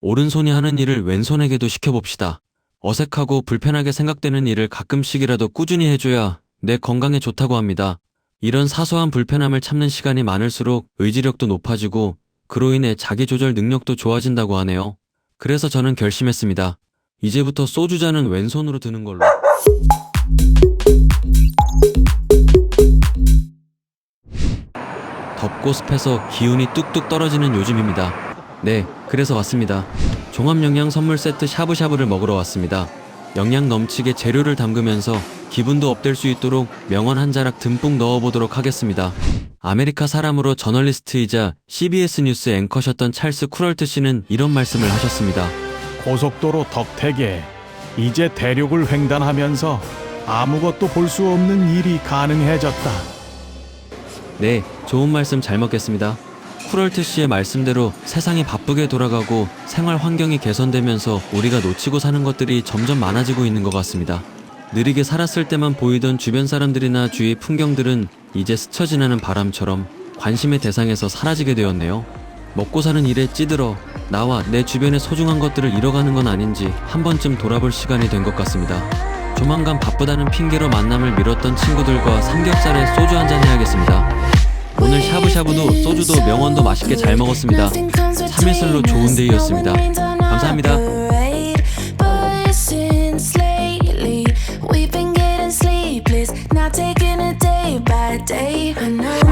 오른손이 하는 일을 왼손에게도 시켜봅시다. 어색하고 불편하게 생각되는 일을 가끔씩이라도 꾸준히 해줘야 내 건강에 좋다고 합니다. 이런 사소한 불편함을 참는 시간이 많을수록 의지력도 높아지고 그로 인해 자기조절 능력도 좋아진다고 하네요. 그래서 저는 결심했습니다. 이제부터 소주잔은 왼손으로 드는 걸로. 덥고 습해서 기운이 뚝뚝 떨어지는 요즘입니다. 네, 그래서 왔습니다. 종합영양 선물 세트 샤브샤브를 먹으러 왔습니다. 영양 넘치게 재료를 담그면서 기분도 업될 수 있도록 명언 한 자락 듬뿍 넣어보도록 하겠습니다. 아메리카 사람으로 저널리스트이자 CBS 뉴스 앵커셨던 찰스 쿠럴트 씨는 이런 말씀을 하셨습니다. 고속도로 덕택에 이제 대륙을 횡단하면서 아무것도 볼 수 없는 일이 가능해졌다. 네, 좋은 말씀 잘 먹겠습니다. 쿠럴트 씨의 말씀대로 세상이 바쁘게 돌아가고 생활 환경이 개선되면서 우리가 놓치고 사는 것들이 점점 많아지고 있는 것 같습니다. 느리게 살았을 때만 보이던 주변 사람들이나 주위 풍경들은 이제 스쳐 지나는 바람처럼 관심의 대상에서 사라지게 되었네요. 먹고 사는 일에 찌들어 나와 내 주변의 소중한 것들을 잃어가는 건 아닌지 한 번쯤 돌아볼 시간이 된 것 같습니다. 조만간 바쁘다는 핑계로 만남을 미뤘던 친구들과 삼겹살에 소주 한잔 해야겠습니다. 오늘 샤브샤브도 소주도 명언도 맛있게 잘 먹었습니다. 3일슬로 좋은 데이였습니다. 감사합니다. day. I know.